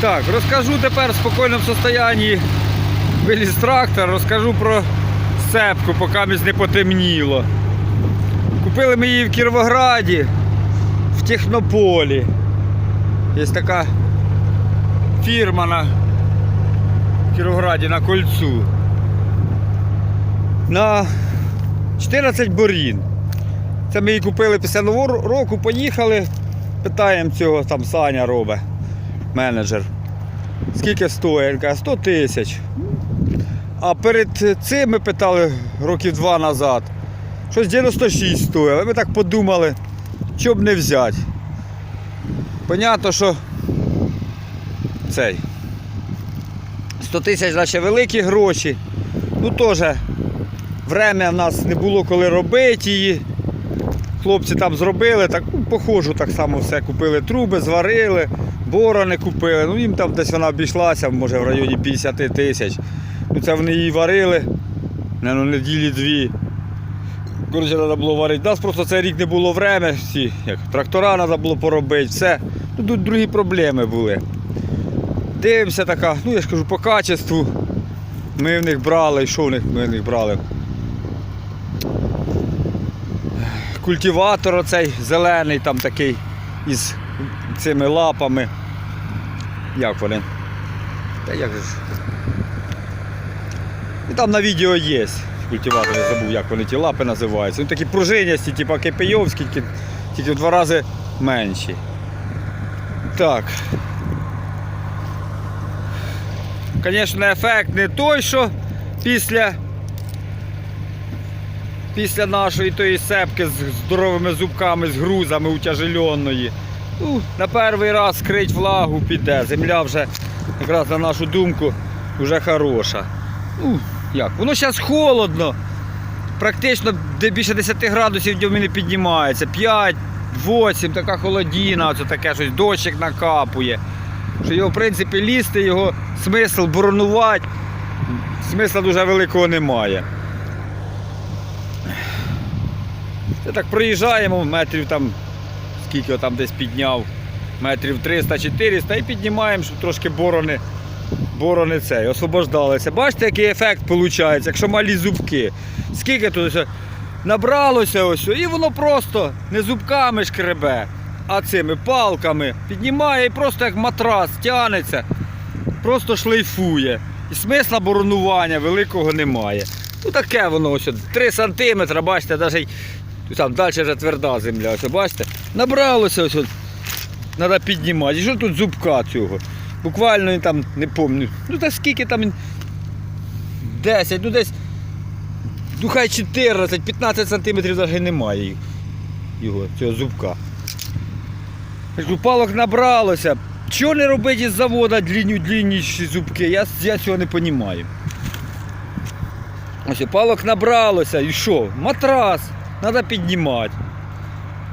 Так, розкажу тепер в спокійному стані виліз трактор, розкажу про сцепку, поки місь не потемніло. Купили ми її в Кіровограді, в Технополі. Є така фірма на Кіровограді на кольцу. На 14 борін. Це ми її купили після нового року, поїхали, питаємо цього, там Саня робить, менеджер. Скільки стоїть? Він каже, 100 тисяч. А перед цим ми питали років два назад. Щось 96 стоїть. Але ми так подумали, що б не взяти. Понятно, що цей. 100 тисяч, наче великі гроші. Ну теж время в нас не було коли робити її. Хлопці там зробили, так ну, похожу так само все. Купили труби, зварили, борони купили. Ну їм там десь вона обійшлася, може в районі 50 тисяч. Ну це вони її варили, ну, неділі дві. Коротше, треба було варити. У нас просто цей рік не було время, всі, як трактора треба було поробити, все. Ну, тут другі проблеми були. Дивимося така, ну я ж кажу, по качеству. Ми в них брали, що в них ми в них брали? Культиватор оцей зелений там такий із цими лапами. Як вони? Та як же ж? І там на відео є. Культиватор, я забув, як вони ті лапи називаються. Вони такі пружинясті, типу кипийовські, тільки, в два рази менші. Так. Звісно, ефект не той, що після, після нашої тої сепки з здоровими зубками, з грузами утяжеленої. На перший раз скрить влагу піде. Земля вже, якраз на нашу думку, вже хороша. Ну, як? Воно зараз холодно. Практично де більше 10 градусів не піднімається. 5, 8, така холодіна, оце таке щось, дощик накапує. Що його, в принципі, лізти, його смисл боронувати, смисла дуже великого немає. Це так проїжджаємо метрів там, скільки там десь підняв, метрів 300-400 і піднімаємо, щоб трошки борони, борони цей, освобождалися. Бачите, який ефект виходить, якщо малі зубки. Скільки тут набралося ось, і воно просто не зубками шкребе, а цими палками піднімає і просто як матрас тягнеться, просто шлейфує. І смисла боронування великого немає. Ну таке воно ось 3 см, бачите, навіть там далі вже тверда земля. Ось, бачите? Набралося ось. Треба піднімати. І що тут зубка цього? Буквально там не пам'ятаю. Ну та скільки там 10, ну десь ну хай 14-15 сантиметрів навіть немає його, цього зубка. Палок набралося. Чого не робити із заводу длинні, длинніші зубки? Я, я цього не розумію. Ось палок набралося і що? Матрас, треба піднімати.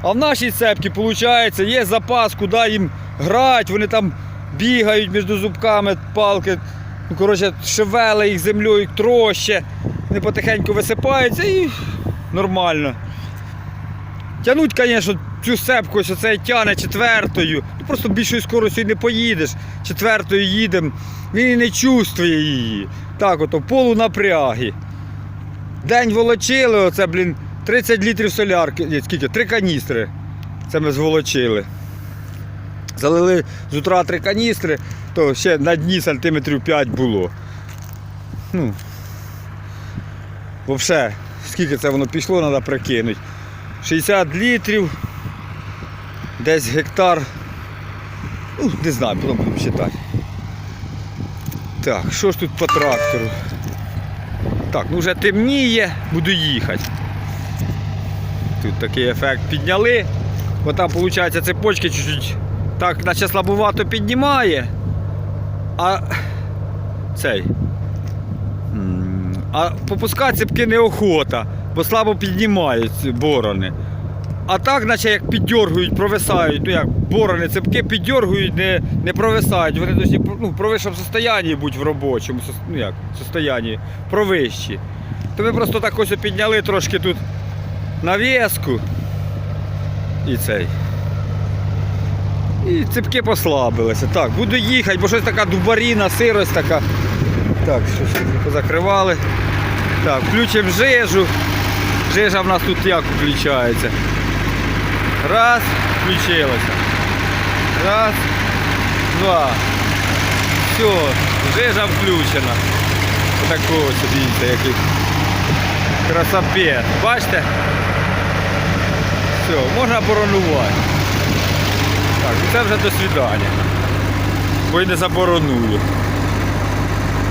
А в нашій цепці, виходить, є запас, куди їм грати, вони там бігають між зубками палки, ну, коротше, шевели їх землею троща, вони потихеньку висипаються і нормально. Тянуть, звісно, цю сепку, ось оце тяне четвертою. Ну, просто більшою скоростю не поїдеш. Четвертою їдемо, він і не чувствує її. Так ото, в полунапрягі. День волочили, оце, блін, 30 літрів солярки. Ні, скільки? Три каністри. Це ми зволочили. Залили з утра три каністри, то ще на дні сантиметрів 5 було. Ну, взагалі, скільки це воно пішло, треба прикинути. 60 літрів, десь гектар. Ну, не знаю, потім будемо вважати. Так, що ж тут по трактору? Так, ну вже темніє, буду їхати. Тут такий ефект підняли. Бо там, виходить, цепочки чуть-чуть так, наче слабувато піднімає. А цей. А попускати цепки неохота, бо слабо піднімають борони. А так, наче як піддергують, провисають. Ну як борони, цепки піддергують, не, не провисають. Вони повинні ну, в провищому состоянні бути в робочому, ну як, состоянні, провищі. То ми просто так ось підняли трошки тут навіску. І цей. І ципки послабилися. Так, буду їхати, бо щось така дубаріна, сирость така. Так, щось позакривали. Так, включимо жижу. Жижа в нас тут як включається. Раз, включилося. Раз, два. Все, жижа включена. Отакого дивіться, який красапет. Бачите? Все, можна боронувати. Так, і це вже до свидання. Бо й не забороную.